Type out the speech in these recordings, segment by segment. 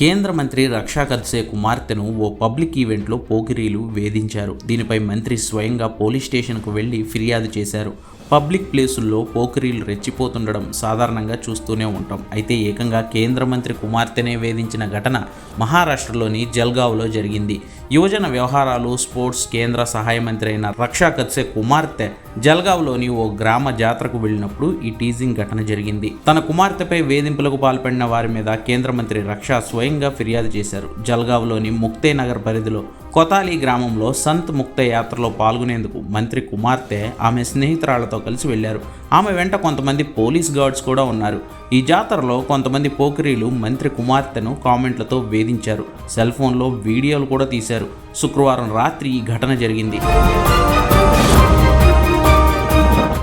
కేంద్ర మంత్రి రక్షా ఖద్సే కుమార్తెను ఓ పబ్లిక్ ఈవెంట్లో పోకిరీలు వేధించారు. దీనిపై మంత్రి స్వయంగా పోలీస్ స్టేషన్కు వెళ్ళి ఫిర్యాదు చేశారు. పబ్లిక్ ప్లేసుల్లో పోకిరీలు రెచ్చిపోతుండడం సాధారణంగా చూస్తూనే ఉంటాం. అయితే ఏకంగా కేంద్ర మంత్రి కుమార్తెనే వేధించిన ఘటన మహారాష్ట్రలోని జల్గావ్లో జరిగింది. యువజన వ్యవహారాలు స్పోర్ట్స్ కేంద్ర సహాయ మంత్రి అయిన రక్షా ఖద్సే కుమార్తె జల్గావ్లోని ఓ గ్రామ జాతరకు వెళ్ళినప్పుడు ఈ టీజింగ్ ఘటన జరిగింది. తన కుమార్తెపై వేధింపులకు పాల్పడిన వారి మీద కేంద్ర మంత్రి రక్షా స్వయంగా ఫిర్యాదు చేశారు. జల్గావ్లోని ముక్తే నగర్ పరిధిలో కొతాలి గ్రామంలో సంత్ ముక్త యాత్రలో పాల్గొనేందుకు మంత్రి కుమార్తె ఆమె స్నేహితురాళ్ళతో కలిసి వెళ్ళారు ఆమె వెంట కొంతమంది పోలీస్ గార్డ్స్ కూడా ఉన్నారు. ఈ జాతరలో కొంతమంది పోకిరీలు మంత్రి కుమార్తెను కామెంట్లతో వేధించారు. సెల్ ఫోన్లో వీడియోలు కూడా తీశారు. శుక్రవారం రాత్రి ఈ ఘటన జరిగింది.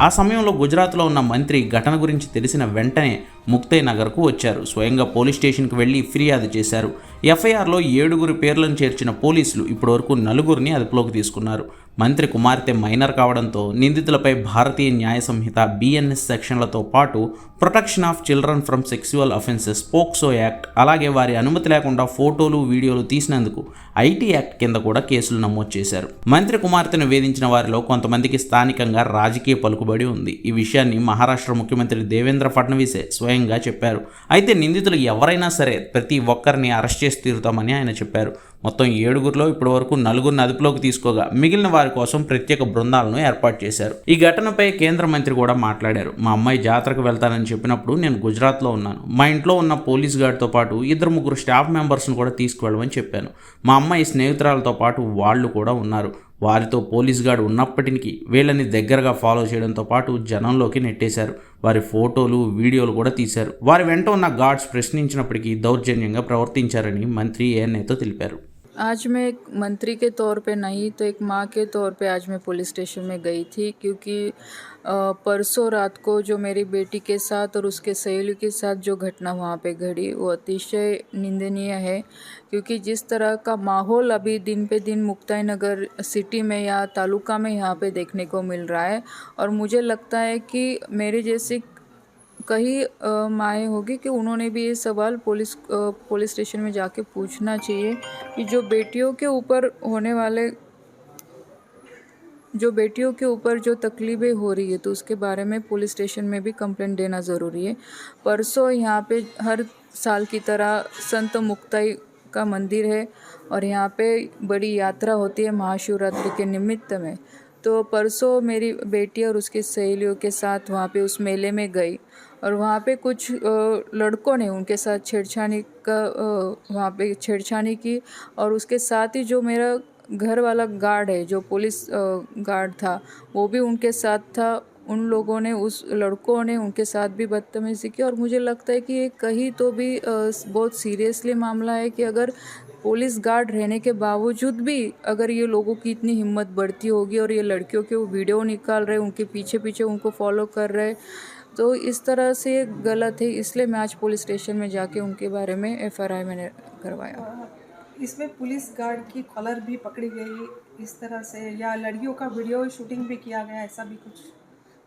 ఆ సమయంలో గుజరాత్లో ఉన్న మంత్రి ఘటన గురించి తెలిసిన వెంటనే ముక్తయ్ నగర్కు వచ్చారు. స్వయంగా పోలీస్ స్టేషన్కి వెళ్ళి ఫిర్యాదు చేశారు. ఎఫ్ఐఆర్లో ఏడుగురు పేర్లను చేర్చిన పోలీసులు ఇప్పటివరకు నలుగురిని అదుపులోకి తీసుకున్నారు. మంత్రి కుమార్తె మైనర్ కావడంతో నిందితులపై భారతీయ న్యాయ సంహిత బిఎన్ఎస్ సెక్షన్లతో పాటు protection of children from sexual offences POCSO act అలాగే వారి అనుమతి లేకుండా ఫోటోలు వీడియోలు తీసినందుకు ఐటీ యాక్ట్ కింద కూడా కేసులు నమోదు చేశారు. మంత్రి కుమార్తెను వేధించిన వారిలో కొంతమందికి స్థానికంగా రాజకీయ పలుకుబడి ఉంది. ఈ విషయాన్ని మహారాష్ట్ర ముఖ్యమంత్రి దేవేంద్ర ఫడ్నవీసే స్వయంగా చెప్పారు. అయితే నిందితులు ఎవరైనా సరే ప్రతి ఒక్కరిని అరెస్ట్ చేసి తీరుతామని ఆయన చెప్పారు. మొత్తం ఏడుగురిలో ఇప్పటివరకు నలుగురిని అదుపులోకి తీసుకోగా మిగిలిన వారి కోసం ప్రత్యేక బృందాలను ఏర్పాటు చేశారు. ఈ ఘటనపై కేంద్ర మంత్రి కూడా మాట్లాడారు. మా అమ్మాయి జాతరకు వెళ్తానని చెప్పినప్పుడు నేను గుజరాత్లో ఉన్నాను. మా ఇంట్లో ఉన్న పోలీస్ గార్డ్తో పాటు ఇద్దరు ముగ్గురు స్టాఫ్ మెంబర్స్ను కూడా తీసుకువెళ్ళమని చెప్పాను. మా అమ్మాయి స్నేహితురాలతో పాటు వాళ్ళు కూడా ఉన్నారు. వారితో పోలీస్ గార్డ్ ఉన్నప్పటికీ వీళ్ళని దగ్గరగా ఫాలో చేయడంతో పాటు జనంలోకి నెట్టేశారు. వారి ఫోటోలు వీడియోలు కూడా తీశారు. వారి వెంట ఉన్న గార్డ్స్ ప్రశ్నించినప్పటికీ దౌర్జన్యంగా ప్రవర్తించారని మంత్రి ఏఎన్ఐతో తెలిపారు. आज मैं एक मंत्री के तौर पे नहीं तो एक माँ के तौर पे आज मैं पुलिस स्टेशन में गई थी, क्योंकि परसों रात को जो मेरी बेटी के साथ और उसके सहेलियों के साथ जो घटना वहाँ पे घड़ी, वो अतिशय निंदनीय है, क्योंकि जिस तरह का माहौल अभी दिन पे दिन मुक्ताई नगर सिटी में या तालुका में यहाँ पे देखने को मिल रहा है, और मुझे लगता है कि मेरे जैसे अ, माएँ होगी कि उन्होंने भी ये सवाल पुलिस पुलिस स्टेशन में जाके पूछना चाहिए कि जो बेटियों के ऊपर होने वाले जो बेटियों के ऊपर जो तकलीफ़ें हो रही है तो उसके बारे में पुलिस स्टेशन में भी कंप्लेंट देना ज़रूरी है। परसों यहाँ पे हर साल की तरह संत मुक्ताई का मंदिर है और यहाँ पे बड़ी यात्रा होती है महाशिवरात्रि के निमित्त में। तो परसों मेरी बेटी और उसकी सहेलियों के साथ वहाँ पे उस मेले में गई और वहाँ पे कुछ लड़कों ने उनके साथ छेड़छाड़ी का वहाँ पे छेड़छाड़ी की और उसके साथ ही जो मेरा घर वाला गार्ड है, जो पुलिस गार्ड था, वो भी उनके साथ था। उन लोगों ने, उस लड़कों ने उनके साथ भी बदतमीज़ी की और मुझे लगता है कि ये कहीं तो भी बहुत सीरियसली मामला है कि अगर पुलिस गार्ड रहने के बावजूद भी अगर ये लोगों की इतनी हिम्मत बढ़ती होगी और ये लड़कियों के वो वीडियो निकाल रहे, उनके पीछे पीछे उनको फॉलो कर रहे तो इस तरह से गलत है इसलिए मैं आज पुलिस स्टेशन में जाके उनके बारे में एफ़ मैंने करवाया। इसमें पुलिस गार्ड की कॉलर भी पकड़ी गई इस तरह से या लड़कियों का वीडियो शूटिंग भी किया गया ऐसा भी कुछ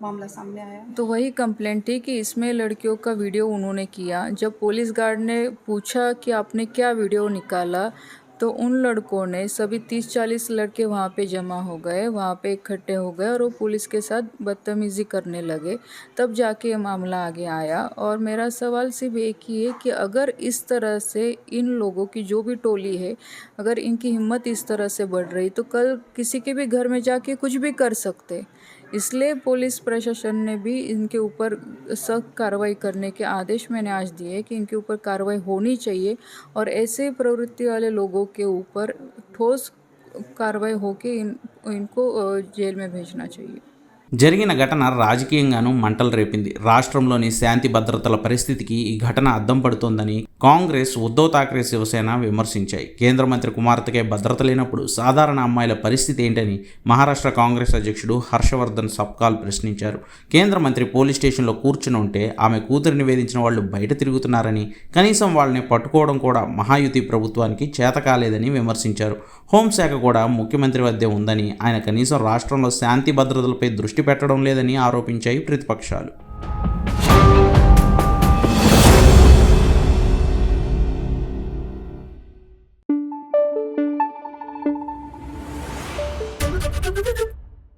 मामला सामने आया। तो वही कंप्लेंट थी कि इसमें लड़कियों का वीडियो उन्होंने किया। जब पुलिस गार्ड ने पूछा कि आपने क्या वीडियो निकाला तो उन लड़कों ने सभी तीस चालीस लड़के वहाँ पे जमा हो गए, वहाँ पे इकट्ठे हो गए और वो पुलिस के साथ बदतमीज़ी करने लगे। तब जाके ये मामला आगे आया और मेरा सवाल सिर्फ़ एक ही है कि अगर इस तरह से इन लोगों की जो भी टोली है, अगर इनकी हिम्मत इस तरह से बढ़ रही तो कल किसी के भी घर में जाके कुछ भी कर सकते। इसलिए पुलिस प्रशासन ने भी इनके ऊपर सख्त कार्रवाई करने के आदेश मैंने आज दिए कि इनके ऊपर कार्रवाई होनी चाहिए और ऐसे प्रवृत्ति वाले लोगों के ऊपर ठोस कार्रवाई होके इन इनको अ, जेल में भेजना चाहिए జరిగిన ఘటన రాజకీయంగానూ మంటలు రేపింది రాష్ట్రంలోని శాంతి భద్రతల పరిస్థితికి ఈ ఘటన అద్దం పడుతోందని కాంగ్రెస్ ఉద్ధవ్ థాక్రే శివసేన విమర్శించాయి. కేంద్ర మంత్రి కుమార్తెకే భద్రత లేనప్పుడు సాధారణ అమ్మాయిల పరిస్థితి ఏంటని మహారాష్ట్ర కాంగ్రెస్ అధ్యక్షుడు హర్షవర్ధన్ సబ్కాల్ ప్రశ్నించారు. కేంద్ర మంత్రి పోలీస్ స్టేషన్లో కూర్చుని ఉంటే ఆమె కూతురిని వేధించిన వాళ్ళు బయట తిరుగుతున్నారని కనీసం వాళ్ళని పట్టుకోవడం కూడా మహాయుతి ప్రభుత్వానికి చేత కాలేదని విమర్శించారు. హోంశాఖ కూడా ముఖ్యమంత్రి వద్దే ఉందని ఆయన కనీసం రాష్ట్రంలో శాంతి భద్రతలపై దృష్టి పెట్టడం లేదని ఆరోపించాయి ప్రతిపక్షాలు.